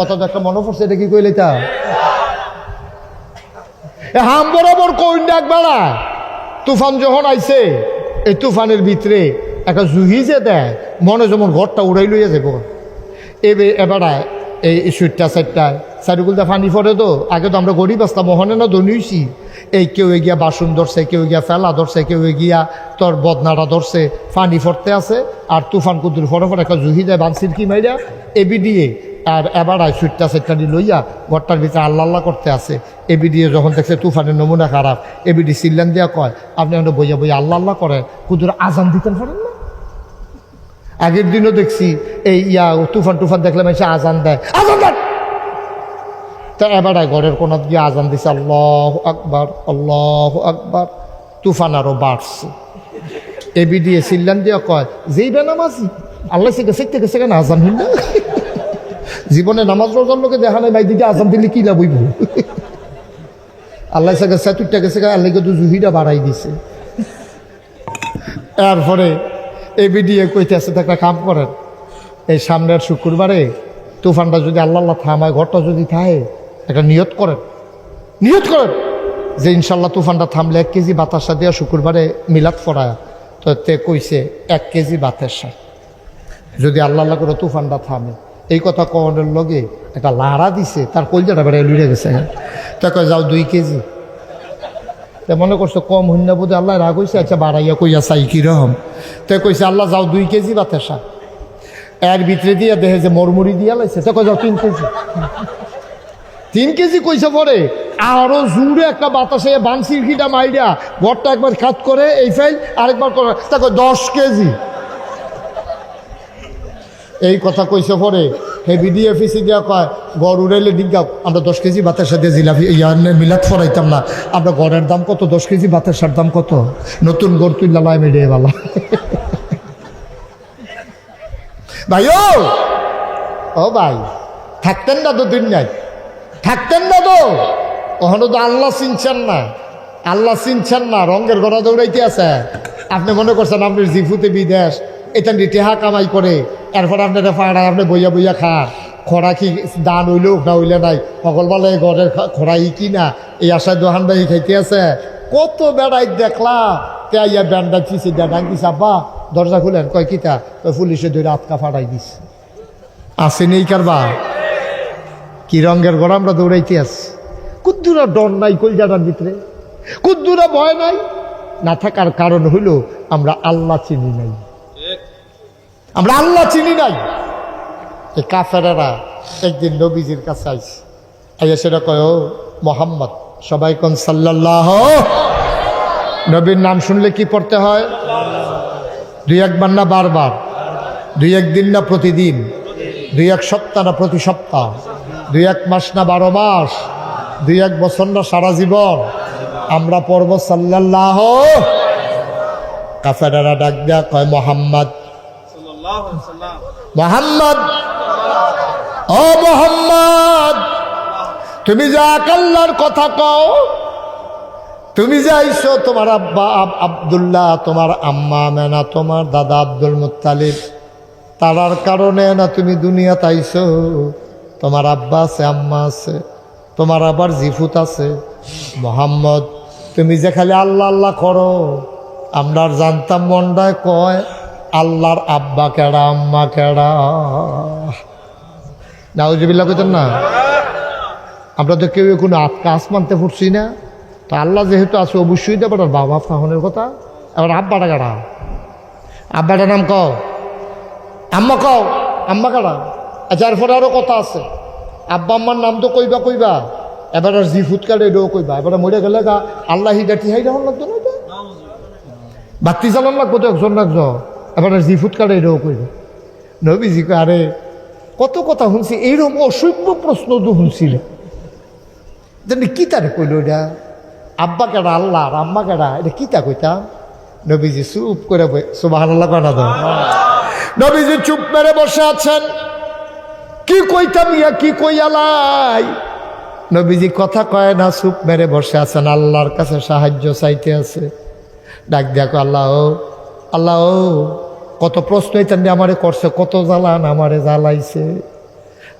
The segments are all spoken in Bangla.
কত তো একটা মনে পড়ছে, এটা কি কইলে তা? হাম বরাবর কইন ডাক বেড়া। তুফান যখন আইছে, এই তুফানের ভিতরে একটা জুহি যে দেয়, মনে যেমন ঘরটা উড়াই লইয়া যাব এবে এবারা এই সুইটটা সাইডটায় সাইডগুলটা ফানি ফরে তো, আগে তো আমরা গরিব আসতাম মহনে না ধনুইছি এই কেউ গিয়া বাসন ধরছে, কেউ গিয়া ফেলা ধরছে, কেউ গিয়া তোর বদনাটা ধরছে ফানি ফরতে আছে, আর তুফান কুদুর ফরে ফরে একটা জুহি দেয় বানসির কি মাইরা? দিয়ে আর এবার আয় সুইটটা সাইডটা লইয়া ঘরটার ভিতরে আল্লাহ আল্লাহ করতে আছে। দিয়ে যখন দেখছে তুফানের নমুনা খারাপ, এবিডি সিল্লান দিয়া কয়, আপনি আমরা বইয়া বইয়া আল্লাহ আল্লাহ করে কুদুর আজান দিতেন পারেন না? আগের দিনও দেখছি, এই ইয়া তুফান টুফান দেখলে মানুষ আজান দেয়। আজান দেন! তা এবার ঘরের কোন গিয়ে আজান দিছে, আল্লাহ আকবার আল্লাহ আকবার। তুফান আরও বাড়ছে। এবি দিয়ে সিল্লান দিয়া কয়, যেই বেনামাজি, আল্লাহ সে গেছে গেছে কেন আজান হইল? জীবনে নামাজ রোজার লোকে দেখা নাই, ভাই দিদি আজান দিলে কি লাভ হইব? আল্লাহ সে গেছে তুইটা গেছে আল্লাহ কিন্তু জুহিটা বাড়াই দিছে। এরপরে এবি দিয়ে কইতে আছে একটা কাম করেন। এই সামনের শুক্রবারে তুফানটা যদি আল্লাহ আল্লাহ থামায়, ঘরটা যদি থাকে একটা নিয়ত করেন। নিয়ত করেন যে ইনশাল্লাহ তুফানটা থামলে এক কেজি বাতাসা দিয়ে শুক্রবারে মিলাদ ফরায়। তো তে কইছে, এক কেজি বাতাসা যদি আল্লাহ আল্লাহ করে তুফানটা থামে। এই কথা কনের লগে একটা লাড়া দিছে, তার কলজাটা বেড়ে লুড়ে গেছে তা কয়, যাও দুই কেজি। তা মনে করছ, কম না বোধ আল্লাহ রাগ হয়েছে আচ্ছা বাড়াইয়া কইয়া চাই কীরকম? তো কইছে, আল্লাহ, যাও দুই কেজি বাতাসা এর ভিতরে দিয়ে দেখে যে মরমুড়ি দিয়া লাইছে, তো কই যাও তিন কেজি। তিন কেজি কইছে পরে, আরও জুড়ে একটা বাতাসে বাংসির কিটা মাইরা ঘরটা একবার খাত করে, এই ফাইল আরেকবার করে তাকে দশ কেজি। এই কথা কইছে পরে। হে বিডিএ ফিসি দিয়া কয়, গড় উড়াইলে ডিগ্গা আমরা দশ কেজি বাতাসা সাথে জিলাপি ইয়ার মিলাত ফরাইতাম না। আমরা গড়ের দাম কত? দশ কেজি বাতাসার দাম কত? নতুন গড় তুললা লাই মেডিয়ে বালা। ভাই ও ও ভাই, থাকতেন না তো দুনিয়ায় থাকতেন না তো। ওখানে তো আল্লাহ চিনছেন না। আল্লাহ চিনছেন না। রঙের গড়া দৌড়াইতে আছে। আপনি মনে করছেন আপনি জিফুতে বিদেশ। এটা টেহা কামাই করে। এরপর আপনারা ফাড়ায় আপনি বইয়া বইয়া খান খরা কি দান হইলেও না হইলে নাই? সকলবেলায় ঘরের খরাই কি না? এই আশায় দোহান বাহি খাইতে আছে। কত বেড়াই দেখলা তে ইয়া ব্যান্ডা চিসি ডাং দিস আব্বা, দরজা খুলেন। কয়, কিতা? কয় পুলিশে ধরে আটকা ফাটাই দিস আসে নেই কারবা। কি রঙের গড় আমরা দৌড়াইতে আছি? কুদ্দুরা ডর নাই কই কলজাটার ভিতরে। কুদ্দুরা ভয় নাই। না থাকার কারণ হইল আমরা আল্লাহ চিনি নাই। আমরা আল্লাহ চিনি নাই। এই কাফেরারা একদিন নবীজির কাছে আইস আইয়া সেটা কয় মোহাম্মদ, সবাই কোন সাল্লাহ নবীর নাম শুনলে কি পড়তে হয়? দুই একবার না বারবার? দুই একদিন না প্রতিদিন? দুই এক সপ্তাহ না প্রতি সপ্তাহ? দুই এক মাস না বারো মাস? দুই এক বছর না সারা জীবন? আমরা পর্ব সাল্লাহ কাফেরারা ডাক দেয়া কয়, মোহাম্মদ মোহাম্মদ, ও মোহাম্মদ, তুমি যা কাল্লার কথা কও, তুমি যাইছো তোমার আব্বা আব- আব্দুল্লাহ, তোমার আম্মা মেনা, তোমার দাদা আব্দুল মুত্তালিব, তারার কারণে না তুমি দুনিয়া তাইছো তোমার আব্বা আছে, আম্মা আছে, তোমার আবার জিফুত আছে। মোহাম্মদ, তুমি যে খালি আল্লাহ আল্লাহ করো, আমরা জানতাম মন্ডায় কয় আল্লাহর আব্বা কেডা, আম্মা কেডা? নাউজিবিল্লা কইতেন না? আমরা তো কেউ কোনো আটকা আসমানতে ফুটছি না। তো আল্লাহ যেহেতু আছে, অবশ্যই তো এবার বাবা ফাহনের কথা। এবার আব্বাটা কাটা আব্বাটার নাম কও? আম্মা কও? আম্মা কাটা আচ্ছা এরপরে আরও কথা আছে। আব্বা, আম্মার নাম তো কইবা কইবা। এবার আর জি ফুটকারে এটাও কইবা। এবার মরে গেলে গা, আল্লাহ হিডাটি হাই যখন লাগতো না বাতি চালান লাগবো তো একজন লাগছো এবার আর জি ফুটকারে এটাও কইবা। নবীজি আরে, কত কথা শুনছি, এইরকম অসভ্য প্রশ্ন তো শুনছিল। কি তারে কইল এটা? আব্বা কেডা, আল্লাহ আর আম্মা কেডা, এটা কি তা কইতা নবীজি চুপ করে সুবাহ আল্লাহ কয়না তো? নবীজি চুপ মেরে বসে আছেন। কি কইতাম ইয়া, কি কইয়ালাই? নবীজি কথা কয় না, চুপ মেরে বসে আছেন। আল্লাহর কাছে সাহায্য চাইতে আছে। ডাক দেখো আল্লাহ আল্লাহ, কত প্রশ্ন এটা আমারে করছে, কত জ্বালান আমারে জ্বালাইছে।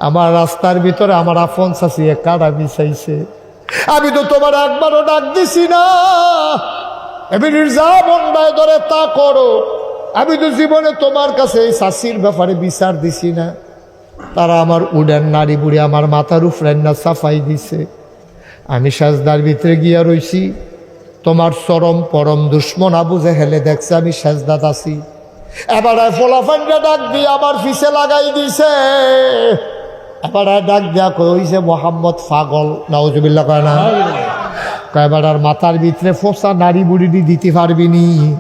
আমার রাস্তার ভিতরে আমার আফন চাষিয়ে কাটা মিশাইছে আমি তো তোমার একবারও ডাক দিছি না। আমি যা বন্ধায় ধরে তা করো। আমি তো জীবনে তোমার কাছে এই শাসির ব্যাপারে বিচার দিছি না। তারা আমার উডেন নারী বুড়ি আমার মাথার উপরে না সাফাই দিছে। আমি সাজদার ভিতরে গিয়া রইছি। তোমার চরম পরম দুশ্মন আবু হেলে দেখছে আমি সাজদাত আছি। এবার ফোলাফান্ডা ডাক দিয়ে আমার ফিসে লাগাই দিছে। এবার ডাক দিয়া কইছে মোহাম্মদ পাগল। নাউজুবিল্লা কয়, না। এবার আর মাথার ভিতরে ফোসা নারী বুড়ি দিতে পারবি নি।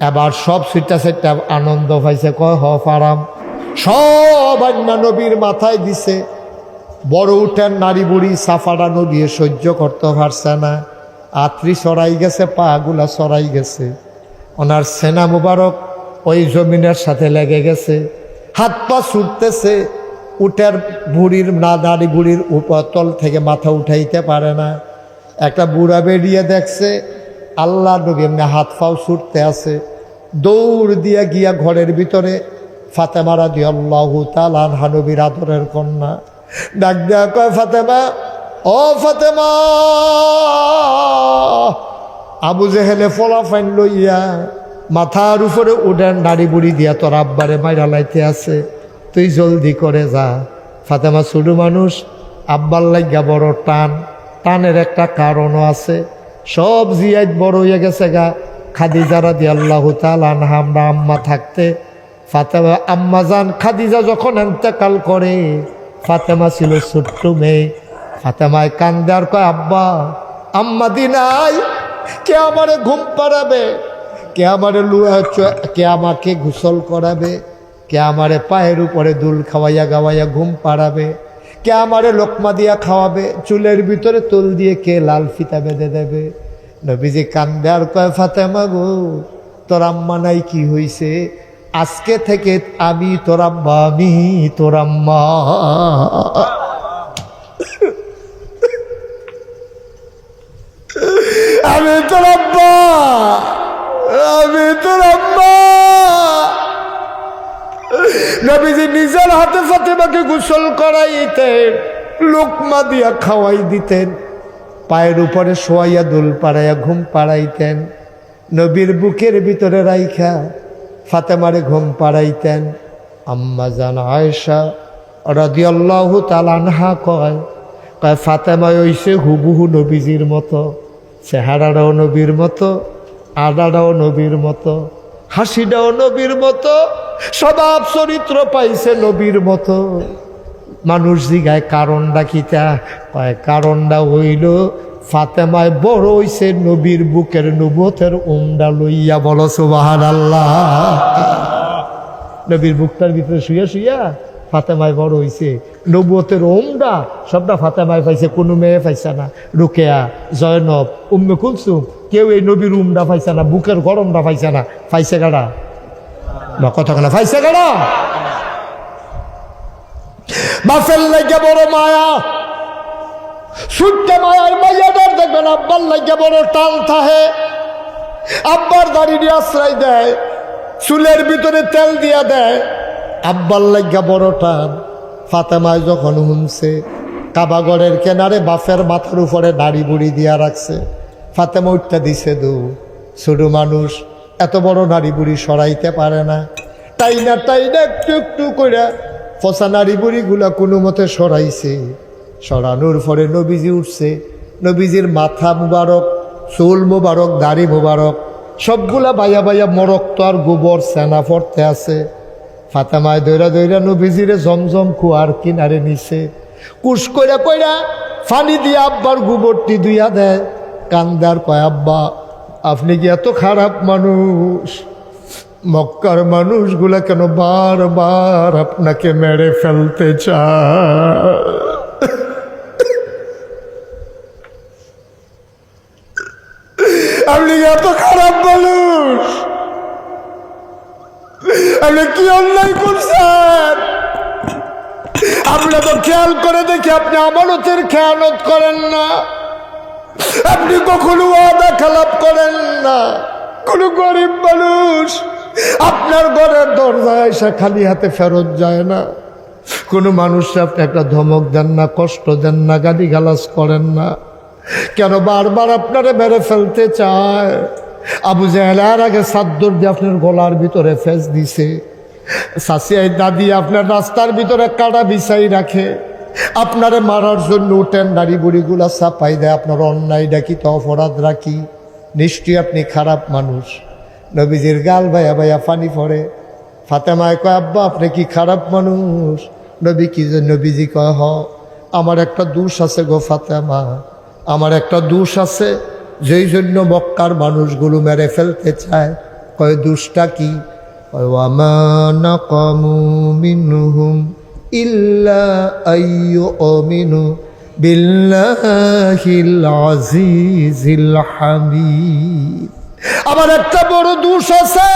এবার সব সিটটা সেটটা আনন্দ পাইছে। কয়, হ, পারাম। সব অন্য নবীর মাথায় দিছে। বড় উঠেন নারী বুড়ি সাফাটা নদীয়ে সহ্য করতে পারছে না। আত্রি সরাই গেছে, পাগুলা সরাই গেছে। ওনার সেনা মুবারক ওই জমিনের সাথে লেগে গেছে। হাত পা ছুটতেছে, উটের বুড়ির না নারী বুড়ির উপতল থেকে মাথা উঠাইতে পারে না। একটা বুড়া বেরিয়ে দেখছে, আল্লাহ নবী এমনি হাত পাও ছুটতে আছে। দৌড় দিয়া গিয়া ঘরের ভিতরে ফাতেমারা দিয়ে আল্লাহ তালান হানবীর আদরের কন্যা। ডাক দেয়া কয়, ফাতেমা ও ফাতেমা, আবু জেহেলে ফলাফাইন লইয়া মাথার উপরে উডেন নাড়ি বুড়ি দিয়া তোর আব্বারে মাইরা লাইতে আছে, তুই জলদি করে যা। ফাতেমা ছোট মানুষ, আব্বার লাগিয়া বড় টান, টানের একটা কারণও আছে। সব জিয়াইত বড় হয়ে গেছে গা খাদিজারা দি আল্লাহ তালানহা আমরা আম্মা থাকতে। ফাতেমা, আম্মা যান খাদিজা যখন এন্তেকাল করে, ফাতেমা ছিল ছোট্ট মেয়ে। ফাতেমায় কান্দার কয়, আব্বা, আম্মা দিনাই কে আমারে ঘুম পাড়াবে? কে আমারে লুয়া কে আমাকে গোসল করাবে? কে আমারে পায়ের উপরে দুল খাওয়াইয়া গাওয়াইয়া ঘুম পাড়াবে? কে আমারে লোকমা দিয়া খাওয়াবে? চুলের ভিতরে তুল দিয়ে কে লাল ফিতা বেঁধে দেবে? নবীজি কান্দে আর কয়, ফাতেমা গো, তোর আম্মা নাই কি হইছে? আজকে থেকে আমি তোর আম্মা, আমি তোর আম্মা। নবীজি নিজের হাতে ফাতেমাকে গোসল করাইতেন লোকমা দিয়া খাওয়াই দিতেন। পায়ের উপরে শোয়াইয়া দোল পাড়াইয়া ঘুম পাড়াইতেন। নবীর বুকের ভিতরে রাইখা ফাতেমারে ঘুম পাড়াইতেন। আম্মা জান আয়েশা রাদিয়াল্লাহু তালানহা কয় কয় ফাতেমা হইছে হুবুহু নবীজির মতো, চেহারাটাও নবীর মতো, আডাটাও নবীর মতো, হাসিটাও নবীর মতো স্বভাব চরিত্র পাইছে নবীর মতো। মানুষ জিগায়, কারণটা কিতা কয়, কারণটা হইল, ফাতেমায় বড় হইছে নবীর বুকের নবতের উমডা লইয়া বলো সুবাহান আল্লাহ নবীর বুকটার ভিতরে শুয়ে শুইয়া ফাতেমায় বড় হইছে নবুয়তের ওমডা সবটা ফাতেমায় পাইছে, কোনো মেয়ে পাইছে না। রুকেয়া, জয়নব, উম্মে কুলসুম, কেউ এই নবীর উমডা পাইছে না, বুকের গরমটা পাইছে না। পাইছে গাড়া বা কথা কেনা পাইছে গাড়া বাফের লাগে বড় মায়া। সুট্টে মায়ার মাইয়াটার দেখবেন আব্বার লাগে বড় টান থাহে। আব্বার দাঁড়িয়ে আশ্রয় দেয়, চুলের ভিতরে তেল দিয়া দেয়। আব্বার লাগা বড় টান। ফাতেমায় যখন হুমছে কাবাগড়ের কেনারে বাফের মাথার উপরে দাড়ি বুড়ি দিয়া রাখছে। ফাতেমা উঠতে দিছে দু ছোট মানুষ এত বড় নারী বুড়ি সরাইতে পারে না। তাই না তাই না একটু একটু করে ফসা নারী বুড়িগুলা কোনো মতে সরাইছে। সরানোর পরে নবীজি উঠছে। নবীজির মাথা মুবারক, চুল মুবারক, দাড়ি মুবারক, সবগুলা বাইয়া বাইয়া মরক তো আর গোবর সেনা পড়তে আছে। ফাতেমায় দৈরা দৈরা নবীজিরে জমজম কুয়ার কিনারে নিছে। কুশ কইরা কইরা ফানি দিয়ে আব্বার গোবরটি দুইয়া দেয়। কান্দার কয়, আব্বা আপনি কি এত খারাপ মানুষ? মক্কার মানুষগুলা কেন বারবার আপনাকে মেরে ফেলতে চায়? আপনি কি এত খারাপ মানুষ? আপনি কি অন্যায় করছেন? আপনি তো খেয়াল করে দেখি আপনি আমানতের খেয়ালত করেন না। আপনি কখনো ওয়াদা খেলাপ করেন না। কোন গরিব মানুষ, আপনার ঘরের দরজায় এসে খালি হাতে ফেরত যায় না। কোনো মানুষকে আপনি একটা ধমক দেন না, কষ্ট দেন না গালি গালাজ করেন না। কেন বারবার আপনারে মেরে ফেলতে চায়? আবু জাহেলার আগে সাদ্দর দিয়ে আপনার গলার ভিতরে ফেস দিছে। সাসিয়াই দাদি আপনার রাস্তার ভিতরে কাটা বিছাই রাখে। আপনারে মারার জন্য উঠেন নারী বুড়িগুলা চাপাই দেয়, আপনার অন্যায় ডাকি, তো অপরাধ রাখি। নিশ্চয়ই আপনি খারাপ মানুষ। নবীজির গাল ভাইয়া ভাইয়া পানি পড়ে। ফাতেমায় কয়, আব্বা, আপনি কি খারাপ মানুষ? নবী কি যে, নবীজি কয়, হ, আমার একটা দোষ আছে গো ফাতেমা। আমার একটা দোষ আছে যেই জন্য মক্কার মানুষগুলো মেরে ফেলতে চায়। কয়, দোষটা কি? কয় ওয়ামা নাকামু মিনহুম। ইল্লা আইয়ু অমিনু বিল্লাহিল আজিজিল হামিদ। আমার একটা বড় দোষ আছে।